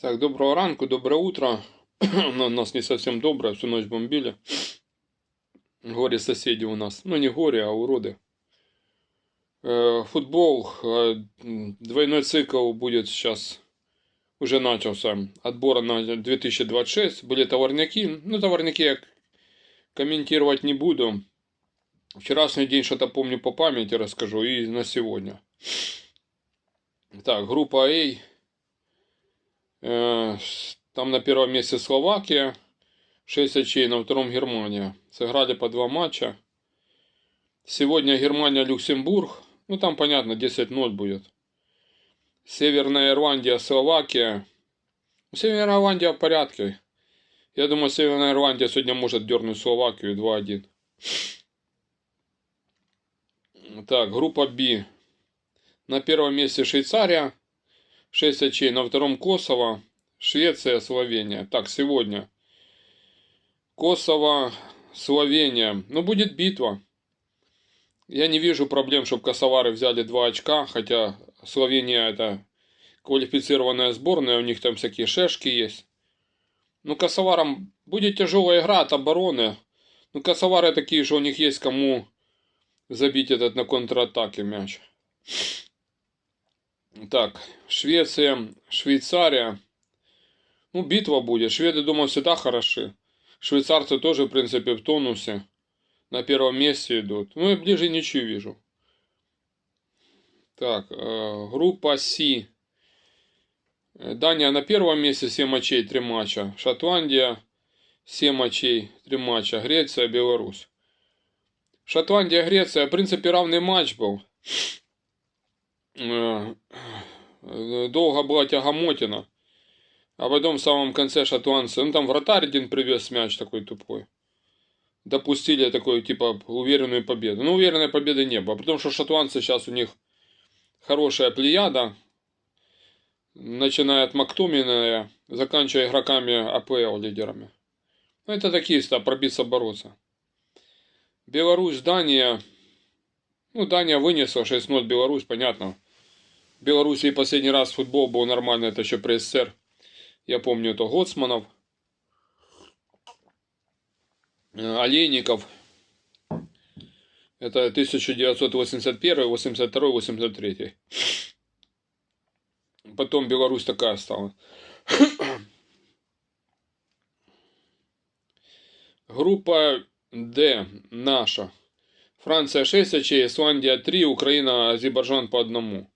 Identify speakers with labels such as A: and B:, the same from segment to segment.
A: Так, доброго ранку, доброе утро. У нас не совсем доброе, всю ночь бомбили. Горе соседи у нас. Ну, не горе, а уроды. Э, Футбол, э, двойной цикл будет сейчас, уже начался, отбора на 2026. Были товарняки. Ну, товарняки я комментировать не буду. Вчерашний день что-то помню по памяти расскажу и на сегодня. Так, группа А. Там на первом месте Словакия, 6 очей, на втором Германия. Сыграли по два матча. Сегодня Германия-Люксембург. Ну, там, понятно, 10-0 будет. Северная Ирландия, Словакия. Ну, Северная Ирландия в порядке. Я думаю, Северная Ирландия сегодня может дернуть Словакию 2-1. Так, группа Б. На первом месте Швейцария. 6 очей. На втором Косово. Швеция, Словения. Так, сегодня. Косово, Словения. Ну, будет битва. Я не вижу проблем, чтобы косовары взяли 2 очка, хотя Словения это квалифицированная сборная, у них там всякие шешки есть. Ну, косоварам будет тяжелая игра от обороны. Ну, косовары такие же, у них есть кому забить этот на контратаке мяч. Так, Швеция, Швейцария. Ну, битва будет. Шведы, думаю, всегда хороши. Швейцарцы тоже, в принципе, в тонусе. На первом месте идут. Ну, и ближе ничью вижу. Так, э, группа С. Дания на первом месте 7 очей, 3 матча. Шотландия 7 очей, 3 матча. Греция, Беларусь. Шотландия, Греция, в принципе, равный матч был. Э, Долго была тягомотина. А потом в самом конце шотландцы, ну там вратарь один привез мяч такой тупой. Допустили такую, типа, уверенную победу. Ну, уверенной победы не было, потому что шотландцы сейчас у них хорошая плеяда. Начиная от Мактумина, заканчивая игроками АПЛ лидерами. Ну, это такие, да, пробиться, бороться. Беларусь, Дания. Ну, Дания вынесла 6-0 Беларусь, понятно. В Беларуси последний раз футбол был нормальный, это еще при СССР. Я помню, это Гоцманов, Олейников. Это 1981, 82, 83. Потом Беларусь такая стала. Группа Д наша. Франция 6 очей, Исландия 3, Украина, Азербайджан по одному.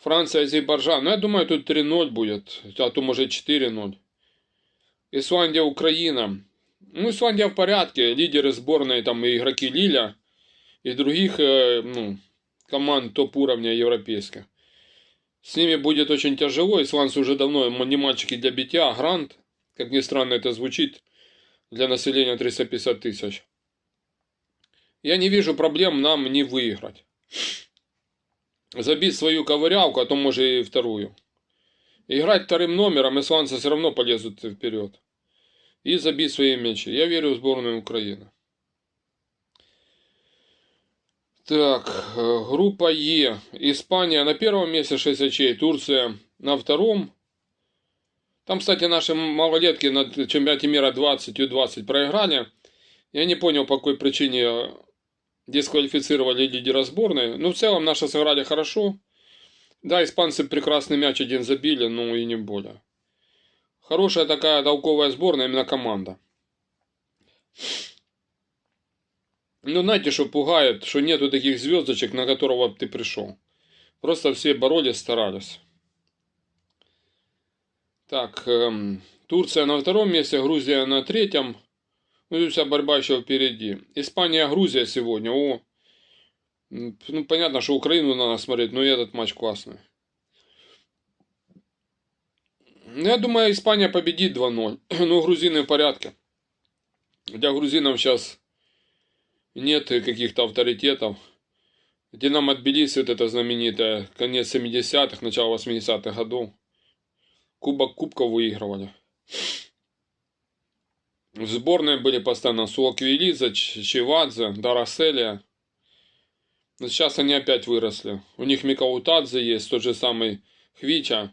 A: Франция, Азербайджан. Ну, я думаю, тут 3-0 будет. А то, может, 4-0. Исландия, Украина. Ну, Исландия в порядке. Лидеры сборной, там, и игроки Лиля. И других, э, ну, команд топ-уровня европейских. С ними будет очень тяжело. Исландцы уже давно не мальчики для битья. а Грант, как ни странно это звучит, для населения 350 тысяч. Я не вижу проблем нам не выиграть забить свою ковырялку, а то может и вторую. Играть вторым номером, исландцы все равно полезут вперед. И забить свои мячи. Я верю в сборную Украины. Так, э, группа Е. Испания на первом месте 6 очей, Турция на втором. Там, кстати, наши малолетки на чемпионате мира 20 Ю-20 проиграли. Я не понял, по какой причине дисквалифицировали лидера сборной. Ну, в целом, наши сыграли хорошо. Да, испанцы прекрасный мяч один забили, но и не более. Хорошая такая толковая сборная, именно команда. Ну, знаете, что пугает, что нету таких звездочек, на которого ты пришел. Просто все боролись, старались. Так, эм, Турция на втором месте, Грузия на третьем. Ну, вся борьба еще впереди. Испания, Грузия сегодня. О, ну, понятно, что Украину надо смотреть, но и этот матч классный. Ну, я думаю, Испания победит 2-0. Ну, грузины в порядке. Для грузинов сейчас нет каких-то авторитетов. Динамо Тбилиси, вот это знаменитое, конец 70-х, начало 80-х годов. Кубок кубков выигрывали. В сборной были постоянно Суаквилиза, Чевадзе, Дараселия. Но сейчас они опять выросли. У них Микаутадзе есть, тот же самый Хвича.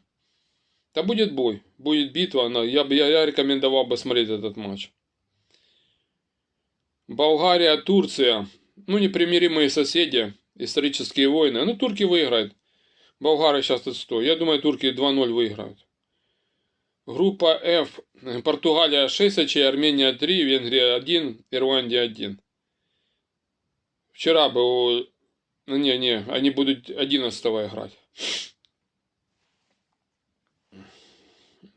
A: Да будет бой, будет битва. но Я, я, я рекомендовал бы смотреть этот матч. Болгария, Турция. Ну, непримиримые соседи, исторические войны. Ну, турки выиграют. Болгары сейчас отстой. Я думаю, турки 2-0 выиграют. Группа F. Португалия 6 очей, Армения 3, Венгрия 1, Ирландия 1. Вчера был... Ну, не, не, они будут 11 играть.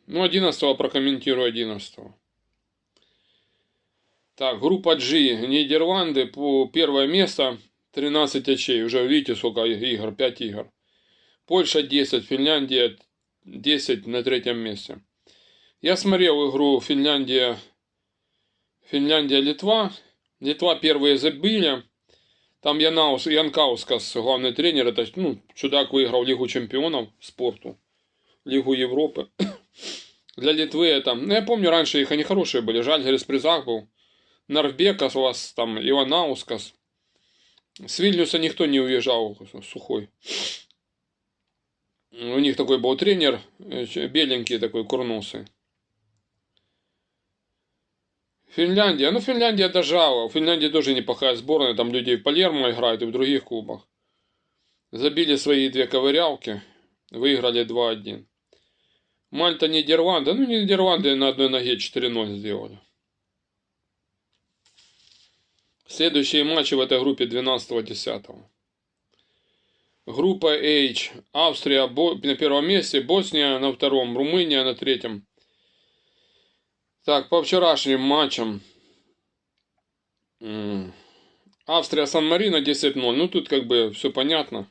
A: Ну, 11 прокомментирую 11 Так, группа G. Нидерланды по первое место. 13 очей. Уже видите, сколько игр. 5 игр. Польша 10, Финляндия 10 на третьем месте. Я смотрел игру Финляндия, Финляндия-Литва. Литва первые забили. Там Янаус, Янкаускас, главный тренер, это ну, чудак выиграл Лигу чемпионов спорту, Лигу Европы. Для Литвы это... Ну, я помню, раньше их они хорошие были. Жальгерис призах был. Нарвбекас у вас там, Иванаускас. С Вильнюса никто не уезжал сухой. У них такой был тренер, э, беленький такой, курносый. Финляндия. Ну, Финляндия дожала. В Финляндии тоже неплохая сборная. Там люди в Палермо играют и в других клубах. Забили свои две ковырялки. Выиграли 2-1. Мальта, Нидерланды. Ну, Нидерланды на одной ноге 4-0 сделали. Следующие матчи в этой группе 12-10. Группа H. Австрия на первом месте, Босния на втором, Румыния на третьем. Так, по вчерашним матчам. Австрия, Сан-Марино 10-0. Ну, тут как бы все понятно.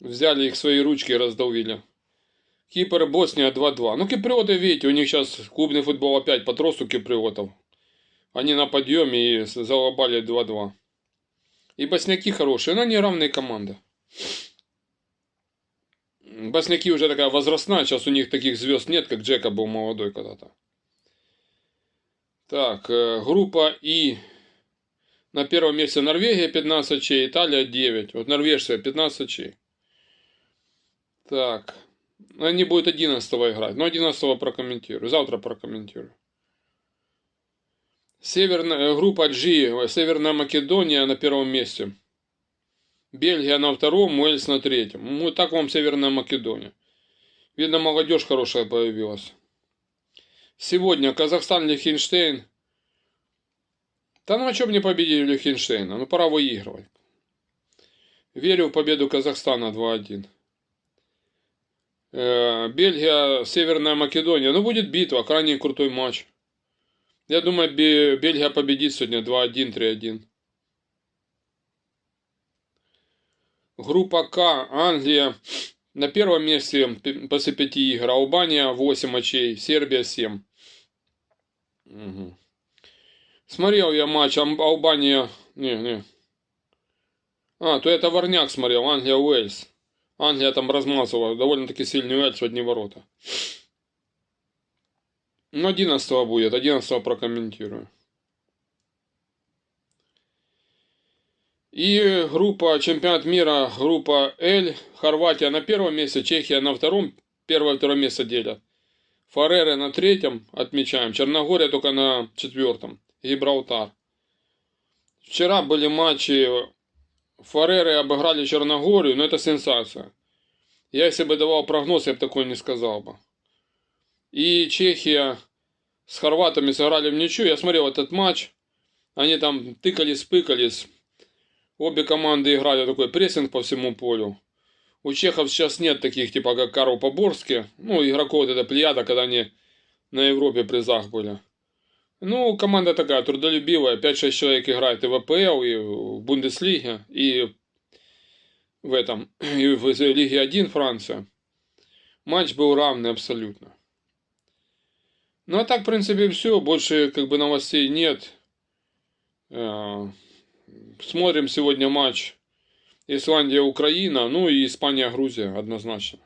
A: Взяли их свои ручки и раздавили. Кипр, Босния 2-2. Ну, киприоты, видите, у них сейчас клубный футбол опять по тросу киприотов. Они на подъеме и залобали 2-2. И босняки хорошие, но они равные команды. Босняки уже такая возрастная, сейчас у них таких звезд нет, как Джека был молодой когда-то. Так, группа И. На первом месте Норвегия 15 очей, Италия 9. Вот Норвежция 15 очей. Так. Они будут 11 играть. Но 11 прокомментирую. Завтра прокомментирую. Северная, группа G. Северная Македония на первом месте. Бельгия на втором, Уэльс на третьем. Ну, так вам Северная Македония. Видно, молодежь хорошая появилась. Сегодня Казахстан, Лихтенштейн. Да ну а что бы не победили Лихтенштейна? Ну пора выигрывать. Верю в победу Казахстана 2-1. Э, Бельгия, Северная Македония. Ну будет битва, крайне крутой матч. Я думаю, Бельгия победит сегодня 2-1, 3-1. Группа К, Англия на первом месте после пяти игр. Албания 8 очей, Сербия 7. Угу. Смотрел я матч Албания. Не, не. А, то это Варняк смотрел, Англия Уэльс. Англия там размазывала довольно-таки сильный Уэльс в одни ворота. Ну, 11 будет, 11 прокомментирую. И группа чемпионат мира, группа Л, Хорватия на первом месте, Чехия на втором, первое второе место делят. Фареры на третьем отмечаем, Черногория только на четвертом, Гибралтар. Вчера были матчи, Фареры обыграли Черногорию, но это сенсация. Я если бы давал прогноз, я бы такой не сказал бы. И Чехия с хорватами сыграли в ничью. Я смотрел этот матч. Они там тыкались, пыкались. Обе команды играли такой прессинг по всему полю. У чехов сейчас нет таких, типа как Карл Поборский. Ну, игроков вот это плеяда, когда они на Европе призах были. Ну, команда такая трудолюбивая. 5-6 человек играет и в АПЛ, и в Бундеслиге, и в этом, и в Лиге 1 Франция. Матч был равный абсолютно. Ну, а так, в принципе, все. Больше, как бы, новостей нет. Э, смотрим сегодня матч Исландия-Украина. Ну, и Испания-Грузия однозначно.